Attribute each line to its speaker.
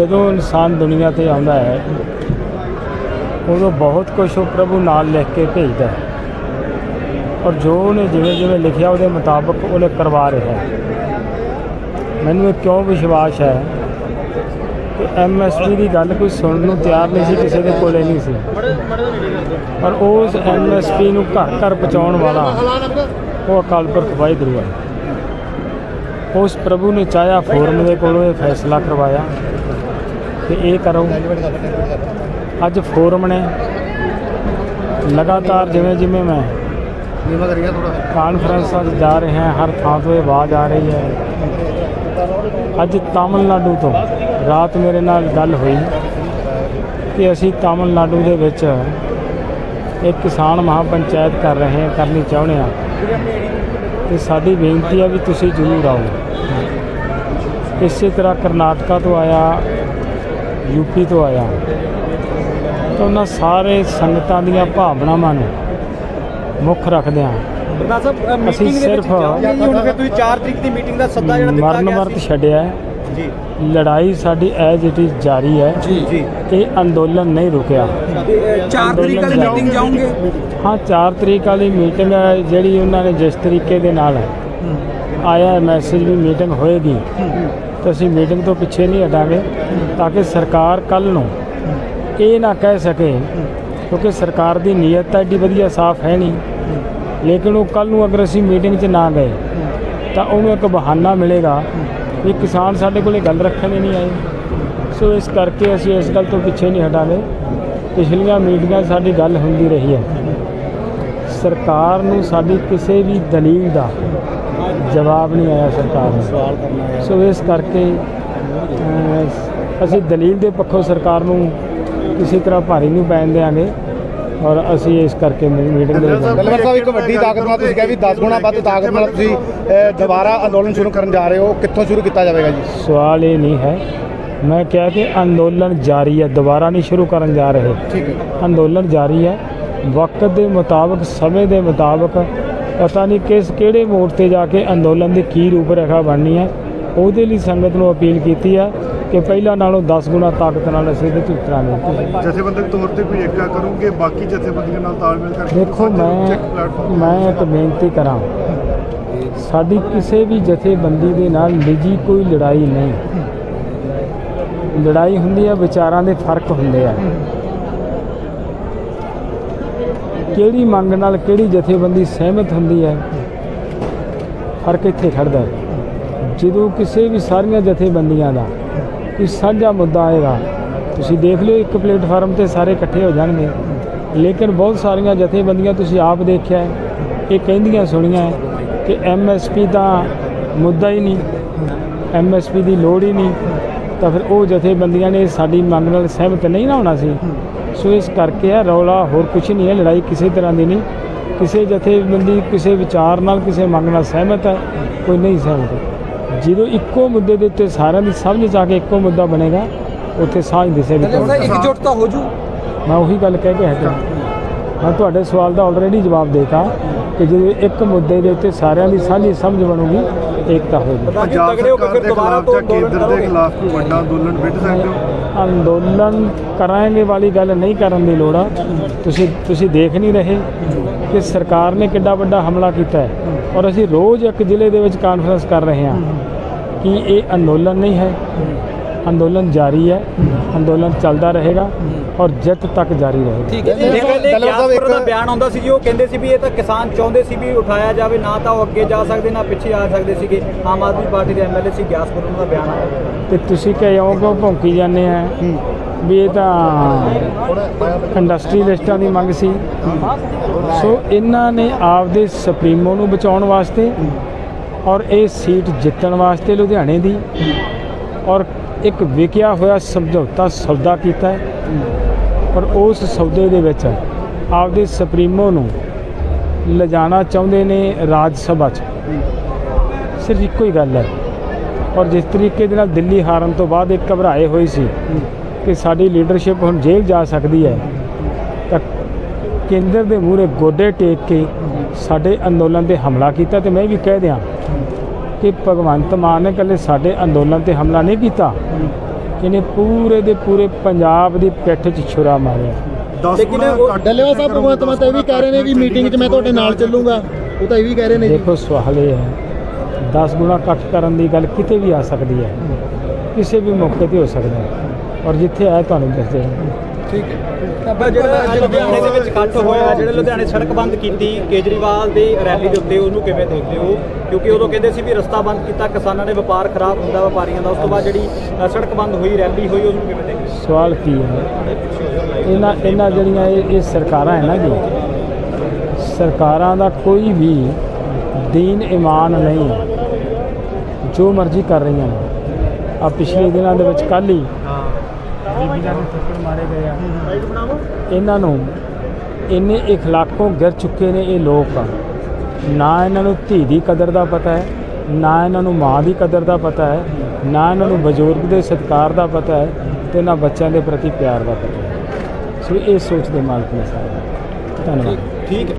Speaker 1: ਜਦੋਂ ਇਨਸਾਨ ਦੁਨੀਆ ਤੇ ਆਉਂਦਾ ਹੈ, ਉਦੋਂ ਬਹੁਤ ਕੁਝ ਉਹ ਪ੍ਰਭੂ ਨਾਲ ਲਿਖ ਕੇ ਭੇਜਦਾ ਹੈ। ਔਰ ਜੋ ਉਹਨੇ ਜਿਵੇਂ ਜਿਵੇਂ ਲਿਖਿਆ ਉਹਦੇ ਮੁਤਾਬਕ ਉਹਨੇ ਕਰਵਾ ਰਿਹਾ ਹੈ। ਮੈਨੂੰ ਇਹ ਕਿਉਂ ਵਿਸ਼ਵਾਸ ਹੈ ਕਿ ਐਮਐਸਪੀ ਦੀ ਗੱਲ ਕੋਈ ਸੁਣਨ ਨੂੰ ਤਿਆਰ ਨਹੀਂ ਸੀ, ਕਿਸੇ ਦੇ ਕੋਲੇ ਨਹੀਂ ਸੀ। ਪਰ ਉਸ ਐਮਐਸਪੀ ਨੂੰ ਘਰ ਘਰ ਪਹੁੰਚਾਉਣ ਵਾਲਾ ਉਹ ਅਕਾਲ ਪੁਰਖ ਵਾਹਿਗੁਰੂ ਹੈ। ਉਸ ਪ੍ਰਭੂ ਨੇ ਚਾਹਿਆ ਫੋਰਮ ਦੇ ਕੋਲੋਂ ਇਹ ਫੈਸਲਾ ਕਰਵਾਇਆ। ਕਿ ਇਹ ਕਰੋ। ਅੱਜ ਫੋਰਮ ਨੇ ਲਗਾਤਾਰ ਜਿਵੇਂ ਜਿਵੇਂ ਮੈਂ ਕਾਨਫਰੰਸਾਂ 'ਚ ਜਾ ਰਹੇ ਹਾਂ ਹਰ ਥਾਂ ਤੋਂ ਇਹ ਆਵਾਜ਼ ਆ ਰਹੀ ਹੈ। ਅੱਜ ਤਾਮਿਲਨਾਡੂ ਤੋਂ ਰਾਤ ਮੇਰੇ ਨਾਲ ਗੱਲ ਹੋਈ ਕਿ ਅਸੀਂ ਤਾਮਿਲਨਾਡੂ ਦੇ ਵਿੱਚ ਇੱਕ ਕਿਸਾਨ ਮਹਾਪੰਚਾਇਤ ਕਰ ਰਹੇ ਹਾਂ, ਕਰਨੀ ਚਾਹੁੰਦੇ ਹਾਂ। ਤੇ ਸਾਡੀ ਬੇਨਤੀ ਹੈ ਵੀ ਤੁਸੀਂ ਜ਼ਰੂਰ ਆਓ। ਇਸੇ ਤਰ੍ਹਾਂ ਕਰਨਾਟਕਾ ਤੋਂ ਆਇਆ ਯੂਪੀ ਤੋਂ ਆਇਆ। ਤਾਂ ਉਹਨਾਂ ਸਾਰੇ ਸੰਗਤਾਂ ਦੀਆਂ ਭਾਵਨਾਵਾਂ ਨੂੰ ਮੁੱਖ
Speaker 2: ਪ੍ਰਧਾਨ ਸਾਹਿਬ
Speaker 1: ਅਸੀਂ
Speaker 2: ਮੀਟਿੰਗ
Speaker 1: ਸਿਰਫ
Speaker 2: ਜਾਓਗੇ ਜੀ ਹੁਣ ਫਿਰ ਤੁਸੀਂ 4 ਤਰੀਕ ਦੀ ਮੀਟਿੰਗ ਦਾ ਸੱਦਾ ਜਿਹੜਾ ਦਿੱਤਾ
Speaker 1: ਮਰਨ
Speaker 2: ਗਿਆ ਸੀ
Speaker 1: ਛੱਡਿਆ ਹੈ।
Speaker 2: ਜੀ।
Speaker 1: ਲੜਾਈ ਸਾਡੀ ਐਜ ਇਟ ਇਜ਼ ਜਾਰੀ ਹੈ।
Speaker 2: ਜੀ ਜੀ।
Speaker 1: ਇਹ ਅੰਦੋਲਨ ਨਹੀਂ ਰੁਕਿਆ।
Speaker 2: 4
Speaker 1: ਤਰੀਕ ਵਾਲੀ meeting
Speaker 2: ਜਾਓਗੇ?
Speaker 1: ਹਾਂ 4 ਤਰੀਕ ਵਾਲੀ ਮੀਟਿੰਗ ਹੈ ਜਿਹੜੀ ਉਹਨਾਂ ਨੇ ਜਿਸ ਤਰੀਕੇ ਦੇ ਨਾਲ ਆਇਆ ਮੈਸੇਜ ਵੀ ਮੀਟਿੰਗ ਹੋਏਗੀ। ਤਾਂ ਅਸੀਂ ਮੀਟਿੰਗ ਤੋਂ ਪਿੱਛੇ ਨਹੀਂ ਹਟਾਂਗੇ, ਤਾਂ ਕਿ ਸਰਕਾਰ ਕੱਲ ਨੂੰ ਇਹ ਨਾ ਕਹਿ ਸਕੇ, ਕਿਉਂਕਿ ਸਰਕਾਰ ਦੀ ਨੀਅਤ ਤਾਂ ਏਡੀ ਵਧੀਆ ਸਾਫ਼ ਹੈ ਨਹੀਂ। ਲੇਕਿਨ ਉਹ ਕੱਲ ਨੂੰ ਅਗਰ ਅਸੀਂ ਮੀਟਿੰਗ 'ਚ ਨਾ ਗਏ, ਤਾਂ ਉਹਨੂੰ ਇੱਕ ਬਹਾਨਾ ਮਿਲੇਗਾ ਵੀ ਕਿਸਾਨ ਸਾਡੇ ਕੋਲੇ ਗੱਲ ਰੱਖਣ ਹੀ ਨਹੀਂ ਆਏ। ਸੋ ਇਸ ਕਰਕੇ ਅਸੀਂ ਇਸ ਗੱਲ ਤੋਂ ਪਿੱਛੇ ਨਹੀਂ ਹਟਾਂਗੇ। ਪਿਛਲੀਆਂ ਮੀਟਿੰਗਾਂ ਸਾਡੀ ਗੱਲ ਹੁੰਦੀ ਰਹੀ ਹੈ। ਸਰਕਾਰ ਨੂੰ ਸਾਡੀ ਕਿਸੇ ਵੀ ਦਲੀਲ ਦਾ ਜਵਾਬ ਨਹੀਂ ਆਇਆ ਸਰਕਾਰ ਨੂੰ। ਸੋ ਇਸ ਕਰਕੇ ਅਸੀਂ ਦਲੀਲ ਦੇ ਪੱਖੋਂ ਸਰਕਾਰ ਨੂੰ ਕਿਸੇ ਤਰ੍ਹਾਂ ਭਾਰੀ ਨਹੀਂ ਪੈਣ ਦੇਵਾਂਗੇ ਔਰ ਅਸੀਂ ਇਸ ਕਰਕੇ ਮੀਟਿੰਗ ਦੇ ਵਿੱਚ
Speaker 3: ਦਲਵਰ ਸਾਹਿਬ ਇੱਕ ਵੱਡੀ ਤਾਕਤ ਨਾਲ ਤੁਸੀਂ ਕਿਹਾ ਵੀ 10 ਗੁਣਾ ਵੱਧ ਤਾਕਤ ਨਾਲ ਤੁਸੀਂ ਦੁਬਾਰਾ ਅੰਦੋਲਨ ਸ਼ੁਰੂ ਕਰਨ ਜਾ ਰਹੇ ਹੋ। ਕਿੱਥੋਂ ਸ਼ੁਰੂ ਕੀਤਾ ਜਾਵੇਗਾ ਜੀ?
Speaker 1: ਸਵਾਲ ਇਹ ਨਹੀਂ ਹੈ। ਮੈਂ ਕਿਹਾ ਕਿ ਅੰਦੋਲਨ ਜਾਰੀ ਹੈ ਦੁਬਾਰਾ ਨਹੀਂ ਸ਼ੁਰੂ ਕਰਨ ਜਾ ਰਹੇ।
Speaker 3: ਠੀਕ ਹੈ।
Speaker 1: ਅੰਦੋਲਨ ਜਾਰੀ ਹੈ। ਵਕਤ ਦੇ ਮੁਤਾਬਕ ਸਮੇਂ ਦੇ ਮੁਤਾਬਕ ਪਤਾ ਨਹੀਂ ਕਿਸ ਕਿਹੜੇ ਮੋੜ ਤੇ ਜਾ ਕੇ ਅੰਦੋਲਨ ਦੀ ਕੀ ਰੂਪਰੇਖਾ ਬਣਨੀ ਹੈ। ਉਹਦੇ ਲਈ ਸੰਗਤ ਨੂੰ ਅਪੀਲ ਕੀਤੀ ਹੈ ਕਿ ਪਹਿਲਾਂ ਨਾਲੋਂ 10 ਗੁਣਾ ਤਾਕਤ ਨਾਲ ਅਸੀਂ ਇਹਦੇ 'ਚ ਉਤਰਾਂਗੇ।
Speaker 4: ਜਥੇਬੰਦਕ ਤੌਰ ਤੇ ਕੋਈ ਏਕਾ ਕਰੋਗੇ? ਬਾਕੀ ਜਥੇਬੰਦੀਆਂ ਨਾਲ ਤਾਲਮੇਲ ਕਰਕੇ
Speaker 1: ਦੇਖੋ ਮੈਂ ਮੈਂ ਇੱਕ ਬੇਨਤੀ ਕਰਾਂ। ਸਾਡੀ ਕਿਸੇ ਵੀ ਜਥੇਬੰਦੀ ਦੇ ਨਾਲ ਨਿੱਜੀ ਕੋਈ ਲੜਾਈ ਨਹੀਂ। ਲੜਾਈ ਹੁੰਦੀ ਹੈ ਵਿਚਾਰਾਂ ਦੇ ਫ਼ਰਕ ਹੁੰਦੇ ਆ। ਕਿਹੜੀ ਮੰਗ ਨਾਲ ਕਿਹੜੀ ਜਥੇਬੰਦੀ ਸਹਿਮਤ ਹੁੰਦੀ ਹੈ, ਫ਼ਰਕ ਇੱਥੇ ਖੜਦਾ ਹੈ। ਜਦੋਂ ਕਿਸੇ ਵੀ ਸਾਰੀਆਂ ਜਥੇਬੰਦੀਆਂ ਦਾ ਕੋਈ ਸਾਂਝਾ ਮੁੱਦਾ ਆਏਗਾ, ਤੁਸੀਂ ਦੇਖ ਲਿਓ ਇੱਕ ਪਲੇਟਫਾਰਮ ਤੇ ਸਾਰੇ ਇਕੱਠੇ ਹੋ ਜਾਣਗੇ। ਲੇਕਿਨ ਬਹੁਤ ਸਾਰੀਆਂ ਜਥੇਬੰਦੀਆਂ ਤੁਸੀਂ ਆਪ ਦੇਖਿਆ ਇਹ ਕਹਿੰਦੀਆਂ ਸੁਣੀਆਂ ਹੈ ਕਿ ਐਮਐਸਪੀ ਦਾ ਮੁੱਦਾ ਹੀ ਨਹੀਂ ਐਮਐਸਪੀ ਦੀ ਲੋੜ ਹੀ ਨਹੀਂ। ਤਾਂ ਫਿਰ ਉਹ ਜਥੇਬੰਦੀਆਂ ਨੇ ਸਾਡੀ ਮੰਗ ਨਾਲ ਸਹਿਮਤ ਨਹੀਂ ਨਾ ਹੋਣਾ ਸੀ। ਸੋ ਇਸ ਕਰਕੇ ਆ ਰੌਲਾ ਹੋਰ ਕੁਝ ਨਹੀਂ ਹੈ ਲੜਾਈ ਕਿਸੇ ਤਰ੍ਹਾਂ ਦੀ ਨਹੀਂ। ਕਿਸੇ ਜਥੇਬੰਦੀ ਕਿਸੇ ਵਿਚਾਰ ਨਾਲ ਕਿਸੇ ਮੰਗ ਨਾਲ ਸਹਿਮਤ ਹੈ ਕੋਈ ਨਹੀਂ ਸਹਿਮਤ। ਜਦੋਂ ਇੱਕੋ ਮੁੱਦੇ ਦੇ ਉੱਤੇ ਸਾਰਿਆਂ ਦੀ ਸਮਝ ਆ ਕੇ ਇੱਕੋ ਮੁੱਦਾ ਬਣੇਗਾ ਉੱਥੇ ਸਾਂਝ
Speaker 2: ਦਲਵਰ ਸਾਹਿਬ ਇਕਜੁੱਟਤਾ ਹੋ ਜੂ।
Speaker 1: ਮੈਂ ਉਹੀ ਗੱਲ ਕਹਿ ਕੇ ਹਟਿਆ। ਮੈਂ ਤੁਹਾਡੇ ਸਵਾਲ ਦਾ ਆਲਰੇਡੀ ਜਵਾਬ ਦੇਤਾ ਕਿ ਜਦੋਂ ਇੱਕ ਮੁੱਦੇ ਦੇ ਉੱਤੇ ਸਾਰਿਆਂ ਦੀ ਸਾਂਝੀ ਸਮਝ ਬਣੂਗੀ ਏਕਤਾ ਹੋਏਗੀ
Speaker 4: ਪੰਜਾਬ
Speaker 2: ਤਗੜੇ ਹੋ ਕੇ
Speaker 4: ਸਰਕਾਰ
Speaker 2: ਫਿਰ
Speaker 4: ਦੇ
Speaker 2: ਦੁਬਾਰਾ
Speaker 4: ਖਿਲਾਫ
Speaker 2: ਤੋਂ
Speaker 4: ਜਾਂ ਕੇਂਦਰ ਦੇ। ਖਿਲਾਫ ਕੋਈ ਵੱਡਾ ਅੰਦੋਲਨ ਵਿੱਢ ਸਕਦੇ ਹੋ?
Speaker 1: ਅੰਦੋਲਨ ਕਰਾਂਗੇ ਵਾਲੀ ਗੱਲ ਨਹੀਂ ਕਰਨ ਦੀ ਲੋੜ ਆ। ਤੁਸੀਂ ਤੁਸੀਂ ਦੇਖ ਨਹੀਂ ਰਹੇ ਕਿ ਸਰਕਾਰ ਨੇ ਕਿੱਡਾ ਵੱਡਾ ਹਮਲਾ ਕੀਤਾ ਹੈ। ਔਰ ਅਸੀਂ ਰੋਜ਼ ਇੱਕ ਜ਼ਿਲ੍ਹੇ ਦੇ ਵਿੱਚ ਕਾਨਫਰੰਸ ਕਰ ਰਹੇ ਹਾਂ ਕਿ ਇਹ ਅੰਦੋਲਨ ਨਹੀਂ ਹੈ। ਅੰਦੋਲਨ ਜਾਰੀ ਹੈ। ਅੰਦੋਲਨ ਚੱਲਦਾ ਰਹੇਗਾ। ਔਰ ਜਿੱਤ ਤੱਕ ਜਾਰੀ ਰਹੇਗਾ
Speaker 2: ਠੀਕ ਹੈ ਜੀ। ਪਹਿਲੇ
Speaker 3: ਦਲਵਰ ਸਾਹਿਬ
Speaker 2: ਗਿਆਸਪੁਰ ਦਾ
Speaker 3: ਇੱਕ-
Speaker 2: ਬਿਆਨ ਆਉਂਦਾ ਸੀ ਜੀ ਉਹ ਕਹਿੰਦੇ ਸੀ ਵੀ ਇਹ ਤਾਂ ਕਿਸਾਨ ਚਾਹੁੰਦੇ ਸੀ ਵੀ ਉਠਾਇਆ ਜਾਵੇ ਨਾ ਤਾਂ ਉਹ ਅੱਗੇ ਜਾ ਸਕਦੇ ਨਾ ਪਿੱਛੇ ਆ ਸਕਦੇ ਸੀਗੇ। ਆਮ ਆਦਮੀ ਪਾਰਟੀ ਦੇ ਐਮਐਲਏ ਸੀ ਗਿਆਸਪੁਰ ਉਹਨਾਂ ਦਾ ਬਿਆਨ ਆਇਆ।
Speaker 1: ਤੇ ਤੁਸੀਂ ਕਿਉਂ ਕਿਉਂ ਭੌਂਕੀ ਜਾਂਦੇ ਆ ਵੀ ਇਹ ਤਾਂ ਇੰਡਸਟਰੀਲਿਸਟਾਂ ਦੀ ਮੰਗ ਸੀ। ਸੋ ਇਹਨਾਂ ਨੇ ਆਪਦੇ ਸੁਪਰੀਮੋ ਨੂੰ ਬਚਾਉਣ ਵਾਸਤੇ ਔਰ ਇਹ ਸੀਟ ਜਿੱਤਣ ਵਾਸਤੇ ਲੁਧਿਆਣੇ ਦੀ ਔਰ ਇੱਕ ਵਿਕਿਆ ਹੋਇਆ ਸਮਝੌਤਾ ਸੌਦਾ ਕੀਤਾ ਪਰ ਉਸ ਸੌਦੇ ਦੇ ਵਿੱਚ ਆਪਦੇ ਸੁਪਰੀਮੋ ਨੂੰ ਲਿਜਾਣਾ ਚਾਹੁੰਦੇ ਨੇ ਰਾਜ ਸਭਾ 'ਚ। ਸਿਰਫ ਇੱਕੋ ਹੀ ਗੱਲ ਹੈ। ਔਰ ਜਿਸ ਤਰੀਕੇ ਦੇ ਨਾਲ ਦਿੱਲੀ ਹਾਰਨ ਤੋਂ ਬਾਅਦ ਇੱਕ ਘਬਰਾਏ ਹੋਏ ਸੀ ਕਿ ਸਾਡੀ ਲੀਡਰਸ਼ਿਪ ਹੁਣ ਜੇਲ੍ਹ ਜਾ ਸਕਦੀ ਹੈ, ਤਾਂ ਕੇਂਦਰ ਦੇ ਮੂਹਰੇ ਗੋਡੇ ਟੇਕ ਕੇ ਸਾਡੇ ਅੰਦੋਲਨ ਤੇ ਹਮਲਾ ਕੀਤਾ ਤੇ ਮੈਂ ਵੀ ਕਹਿ ਦਿਆਂ ਕਿ ਭਗਵੰਤ ਮਾਨ ਨੇ ਇਕੱਲੇ ਸਾਡੇ ਅੰਦੋਲਨ ਤੇ ਹਮਲਾ ਨਹੀਂ ਕੀਤਾ। ਇਹਨੇ ਪੂਰੇ ਦੇ ਪੂਰੇ ਪੰਜਾਬ ਦੀ ਪਿੱਠ 'ਚ ਛੁਰਾ ਮਾਰਿਆ।
Speaker 4: 10
Speaker 2: ਲੇਕਿਨ
Speaker 3: ਡੱਲੇਵਾਲ ਸਾਹਿਬ ਭਗਵੰਤ ਮਾਨ ਤਾਂ ਇਹ ਵੀ ਕਹਿ ਰਹੇ ਨੇ ਕਿ ਮੀਟਿੰਗ 'ਚ ਮੈਂ ਤੁਹਾਡੇ ਨਾਲ ਚੱਲੂਗਾ। ਉਹ ਤਾਂ ਇਹ ਵੀ ਕਹਿ ਰਹੇ ਨੇ ਜੀ।
Speaker 1: ਦੇਖੋ ਸਵਾਲ ਇਹ ਹੈ 10 ਗੁਣਾ ਇਕੱਠ ਕਰਨ ਦੀ ਗੱਲ ਕਿਤੇ ਵੀ ਆ ਸਕਦੀ ਹੈ। ਕਿਸੇ ਵੀ ਮੌਕੇ ਤੇ ਹੋ ਸਕਦਾ ਹੈ। ਔਰ ਜਿੱਥੇ ਆਇਆ ਤੁਹਾਨੂੰ ਦੱਸ ਦੇਣਾ
Speaker 2: ਪਰ ਜਿਹੜਾ ਅੱਜ ਲੁਧਿਆਣੇ ਦੇ ਵਿੱਚ ਇਕੱਠ ਹੋਇਆ ਜਿਹੜੇ ਲੁਧਿਆਣੇ ਸੜਕ ਬੰਦ ਕੀਤੀ ਕੇਜਰੀਵਾਲ ਦੀ ਰੈਲੀ ਦੇ ਉੱਤੇ ਉਹਨੂੰ ਕਿਵੇਂ ਦੇਖਦੇ ਹੋ? ਕਿਉਂਕਿ ਉਦੋਂ ਕਹਿੰਦੇ ਸੀ ਵੀ ਰਸਤਾ ਬੰਦ ਕੀਤਾ ਕਿਸਾਨਾਂ ਨੇ ਵਪਾਰ ਖਰਾਬ ਹੁੰਦਾ ਵਪਾਰੀਆਂ ਦਾ। ਉਸ ਤੋਂ ਬਾਅਦ ਜਿਹੜੀ ਸੜਕ ਬੰਦ ਹੋਈ ਰੈਲੀ ਹੋਈ ਉਹਨੂੰ ਕਿਵੇਂ ਦੇਖਦੇ ਹੋ?
Speaker 1: ਸਵਾਲ ਕੀ ਹੈ? ਇਹਨਾਂ ਇਹਨਾਂ ਜਿਹੜੀਆਂ ਇਹ ਇਹ ਸਰਕਾਰਾਂ ਹੈ ਨਾ ਜੀ ਸਰਕਾਰਾਂ ਦਾ ਕੋਈ ਵੀ ਦੀਨ ਇਮਾਨ ਨਹੀਂ ਹੈ। ਜੋ ਮਰਜ਼ੀ ਕਰ ਰਹੀਆਂ ਨੇ। ਆ ਪਿਛਲੇ ਦਿਨਾਂ ਦੇ ਵਿੱਚ ਕੱਲ੍ਹ ਹੀ ਬੀਬੀਆਂ ਦੇ ਥੱਪੜ ਮਾਰੇ ਗਏ ਆ। ਇਹਨਾਂ ਨੂੰ ਇੰਨੇ ਇਖਲਾਕੋਂ ਗਿਰ ਚੁੱਕੇ ਨੇ ਇਹ ਲੋਕ ਨਾ ਇਹਨਾਂ ਨੂੰ ਧੀ ਦੀ ਕਦਰ ਦਾ ਪਤਾ ਹੈ ਨਾ ਇਹਨਾਂ ਨੂੰ ਮਾਂ ਦੀ ਕਦਰ ਦਾ ਪਤਾ ਹੈ ਨਾ ਇਹਨਾਂ ਨੂੰ ਬਜ਼ੁਰਗ ਦੇ ਸਤਿਕਾਰ ਦਾ ਪਤਾ ਹੈ ਤੇ ਨਾ ਬੱਚਿਆਂ ਦੇ ਪ੍ਰਤੀ ਪਿਆਰ ਦਾ ਪਤਾ ਹੈ। ਸੋ ਇਹ ਸੋਚ ਦੇ ਮਾਲਕ ਨੇ ਸਾਰੇ। ਧੰਨਵਾਦ।
Speaker 2: ਠੀਕ ਹੈ